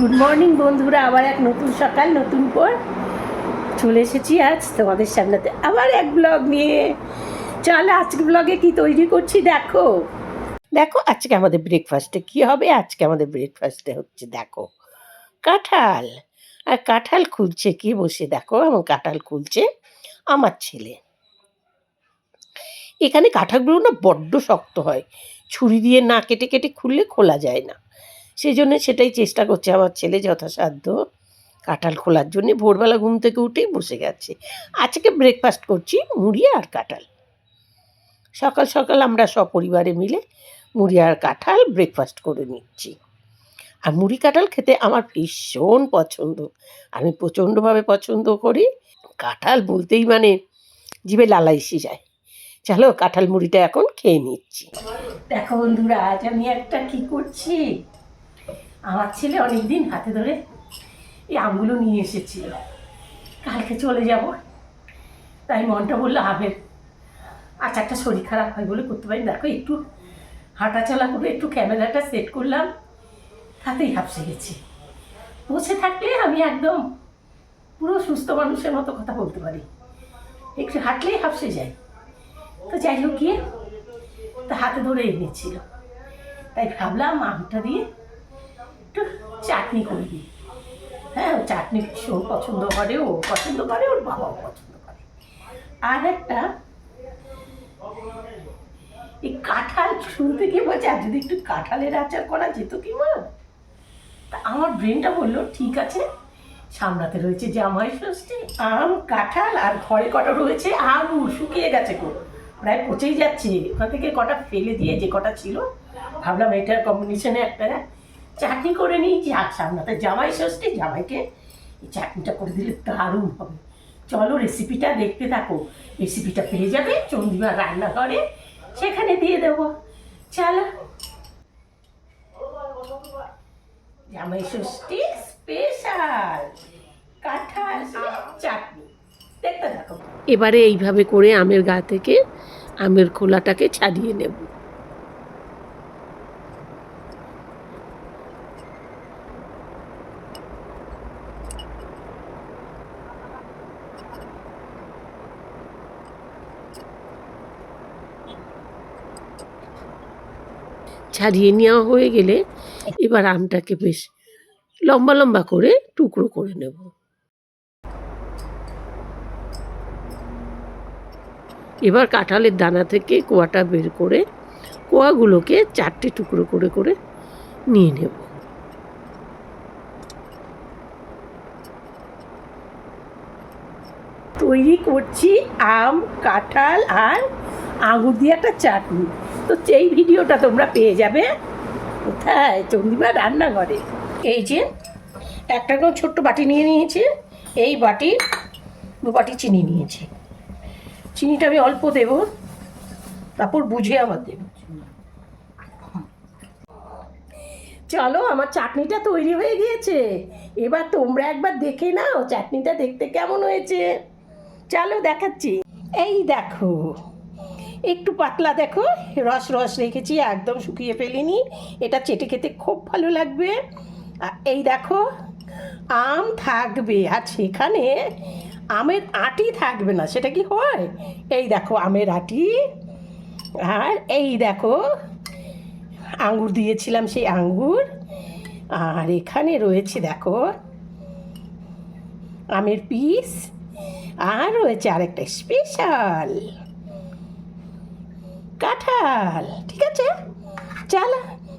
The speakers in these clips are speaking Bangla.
গুড মর্নিং বন্ধুরা। আবার এক নতুন সকাল, নতুন পর। চলে এসেছি আজ তোমাদের সামনেতে আবার এক ব্লগ নিয়ে। চল আজকে ব্লগে কি তৈরি করছি দেখো। দেখো, আজকে আমাদের ব্রেকফাস্টে কি হবে? আজকে আমাদের ব্রেকফাস্টে হচ্ছে, দেখো, কাঁঠাল। আর কাঁঠাল খুলছে কি বসে? দেখো এবং কাঁঠাল খুলছে আমার ছেলে। এখানে কাঁঠালগুলো না বড্ড শক্ত হয়। ছুরি দিয়ে না কেটে কেটে খুললে খোলা যায় না। সেই জন্য সেটাই চেষ্টা করছে আমার ছেলে যথাসাধ্য কাঁঠাল খোলার জন্যে। ভোরবেলা ঘুম থেকে উঠেই বসে গেছে। আজকে ব্রেকফাস্ট করছি মুড়ি আর কাঁঠাল। সকাল সকাল আমরা সপরিবারে মিলে মুড়ি আর কাঁঠাল ব্রেকফাস্ট করে নিচ্ছি। আর মুড়ি কাঁঠাল খেতে আমার ভীষণ পছন্দ। আমি প্রচণ্ডভাবে পছন্দ করি। কাঁঠাল বলতেই মানে জিভে লালাইসি যায়। চলো কাঁঠাল মুড়িটা এখন খেয়ে নিচ্ছি। দেখো বন্ধুরা, আজ আমি একটা কি করছি? আমার ছেলে অনেকদিন হাতে ধরে এই আমগুলো নিয়ে এসেছিল। কালকে চলে যাব। তাই মনটা বলল আমের আচ্ছা একটা শরীর খারাপ হয় বলে করতে পারি দেখো, একটু হাঁটাচলা করে একটু ক্যামেরাটা সেট করলাম, তাতেই হাঁপসে গেছি। বসে থাকলে আমি একদম পুরো সুস্থ মানুষের মতো কথা বলতে পারি। একটু হাঁটলেই হাঁপসে যাই তো যাই হোক গিয়ে তা হাতে ধরে এনেছিল। তাই ভাবলাম আমটা দিয়ে একটু চাটনি করে দিই হ্যাঁ ও চাটনি ভীষণ পছন্দ করে, ও পছন্দ করে, ওর বাবাও পছন্দ করে। আর একটা, এই কাঁঠাল শুনতে কি বলছে, আর যদি একটু কাঁঠালের আচার করা যেত কি মা? তা আমার ব্রেনটা বলল, ঠিক আছে, সামলাতে রয়েছে জামাই ষষ্ঠী, আম, কাঁঠাল, আর ঘরে কটা রয়েছে আলু শুকিয়ে গেছে গো। প্রায় পচেই যাচ্ছে। ওখান থেকে কটা ফেলে দিয়ে যে কটা ছিল, ভাবলাম এটার কম্বিনেশনে একটা চাটনি করে নিই যাক সামনাতে জামাই ষষ্ঠী, জামাইকে এই চাটনিটা করে দিলে দারুণ হবে। চলো রেসিপিটা দেখতে থাকো। রেসিপিটা পেয়ে যাবে চন্দ্রিমা রান্নাঘরে, সেখানে দিয়ে দেবো। চলো। জামাই ষষ্ঠী স্পেশাল কাঁঠাল চাটনি। দেখতে এবারে এইভাবে করে আমের গা থেকে আমের খোলাটাকে ছাড়িয়ে নেব। ছাড়িয়ে নেওয়া হয়ে গেলে এবার আমটাকে বেশ লম্বা লম্বা করে টুকরো করে নেব। এবার কাঁঠালের দানা থেকে কোয়াটা বের করে কোয়াগুলোকে চারটে টুকরো করে করে নিয়ে নেব। তৈরি করছি আম, কাঁঠাল আর আঙুর দিয়ে একটা চাটনি। তো সেই ভিডিওটা তোমরা পেয়ে যাবে। কোথায়? চন্দিমা রান্নাঘরে। এই যে, একটা করে ছোট্ট বাটি নিয়ে নিয়েছি। এই বাটি, দু বাটি চিনি নিয়েছি। চিনিটা আমি অল্প দেব, তারপর বুঝে আবার দেব। চলো, আমার চাটনিটা তৈরি হয়ে গিয়েছে। এবার তোমরা একবার দেখে নাও, চাটনিটা দেখতে কেমন হয়েছে। চলো দেখাচ্ছি। এই দেখো একটু পাতলা দেখো, রস রস রেখেছি, একদম শুকিয়ে ফেলিনি। এটা চেটে খেতে খুব ভালো লাগবে। আর এই দেখো, আম থাকবে, আর সেখানে আমের আটি থাকবে না, সেটা কি হয়? এই দেখো আমের আটি। আর এই দেখো, আঙ্গুর দিয়েছিলাম সেই আঙ্গুর। আর এখানে রয়েছে দেখো, আমের পিস। আর রয়েছে আরেকটা স্পেশাল। কাঁঠাল ঠিক আছে? চল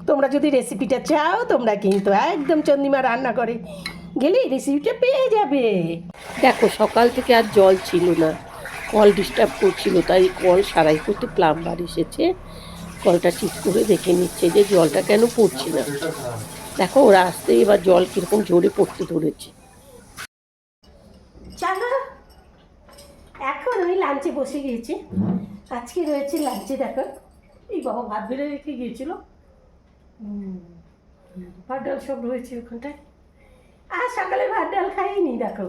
তোমরা যদি রেসিপিটা চাও তোমরা কিন্তু একদম চন্দিমা রান্না করে গেলে রেসিপিটা পেয়ে যাবে। দেখো সকাল থেকে আর জল ছিল না। কল ডিস্টার্ব করছিল তাই কল সারাই করতে প্লাম্বার এসেছে। কলটা ঠিক করে দেখে নিচ্ছে যে জলটা কেন পড়ছে না। দেখো ওরা আসতে এবার জল কীরকম জোরে পড়তে ধরেছে। চলো এখন আমি লাঞ্চে বসে গিয়েছি আজকে রয়েছে লাঞ্চে দেখো। এই বাবা ভাত বেড়ে রেখে গিয়েছিল। হুম, ভাত ডাল সব রয়েছে ওখানটায়। আর সকালে ভাত ডাল খাইনি দেখো।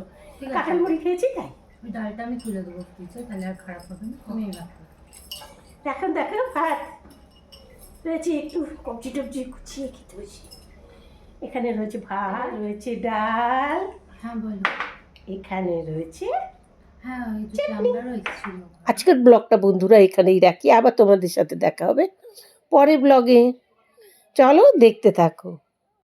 কাঁঠাল মুড়ি খেয়েছি তাই। ওই ডালটা আমি তুলে দেবো ফ্রিজে তাহলে আর খারাপ হবে না। আমি এখন দেখো ভাত। রয়েছে একটু কবজি টবজি গুছিয়ে খেতে হয়েছে এখানে রয়েছে ভাত রয়েছে ডাল। হ্যাঁ বলো। এখানে রয়েছে হ্যাঁ আজকের ব্লগটা বন্ধুরা এখানেই রাখি আবার তোমাদের সাথে দেখা হবে পরে ব্লগে। চলো দেখতে থাকো।